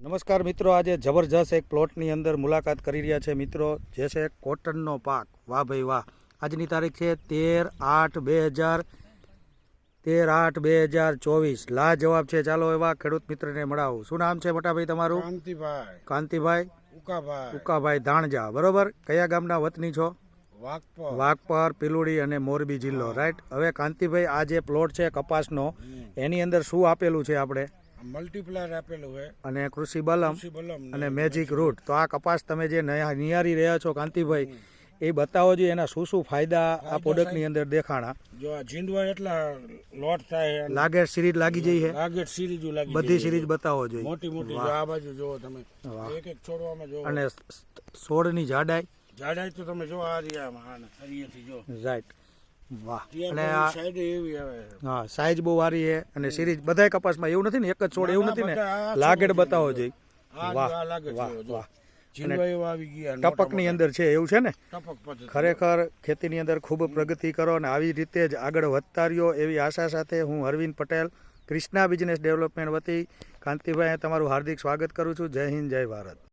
નમસ્કાર મિત્રો આજે જબરજસ્ત એક પ્લોટની અંદર મુલાકાત કરી રહ્યા છે મિત્રો જે છે કોટનનો પાક. વાહ ભાઈ વાહ. આજની તારીખ છે તેર આઠ બે હજાર તેર આઠ બે હજાર ચોવીસ. લા જવાબ છે. ચાલો એવા ખેડૂત મિત્રને મળાવું. શું નામ છે મોટાભાઈ તમારું? કાંતિભાઈ. કાંતિભાઈ? ઉકાભાઈ. ઉકાભાઈ ધાણજા. બરોબર? કયા ગામના વતની છો? વાઘપર. પીલુડી અને મોરબી જિલ્લો. રાઈટ? હવે કાંતિભાઈ આ જે પ્લોટ છે કપાસનો એની અંદર શું આપેલું છે આપણે? મલ્ટીપ્લાયર આપેલું હોય અને કૃષિ બલમ અને મેજિક રૂટ તો આ કપાસ તમે જે નિહારી રહ્યા છો કાંતિભાઈ એ બતાવો જોઈએ એના શું શું ફાયદા આ પ્રોડક્ટની અંદર દેખાણા? જો આ જીંડવા એટલા લોટ થાય લાગે સિરીજ લાગી જઈ છે? લાગે સિરીજ લાગી બધી. સિરીજ બતાવો જોઈએ. મોટી મોટી આ બાજુ જોવો તમે. એક એક છોડવામાં જો અને સોળની જાડાઈ? જાડાઈ તો તમે જો આ રહ્યા આને થળીએથી જો રાઈટ વાહ. અને આ સાઈડ એવી આવે. હા સાઈઝ બહુ સારી છે અને સિરીજ બધાય કપાસમાં એવું નથી ને એક જ છોડ એવું નથી ને. લાગેડ બતાવો. જોઈએ વાહ, વાહ, વાહ. મોટા ટપકની અંદર છે એવું છે ને? ખરેખર ખેતી ની ખરેખર ખેતીની અંદર ખૂબ પ્રગતિ કરો અને આવી રીતે જ આગળ વધતા રહ્યો એવી આશા સાથે હું અરવિંદ પટેલ ક્રિષ્ના બિઝનેસ ડેવલપમેન્ટ વતી કાંતિભાઈ તમારું હાર્દિક સ્વાગત કરું છું. જય હિન્દ જય ભારત.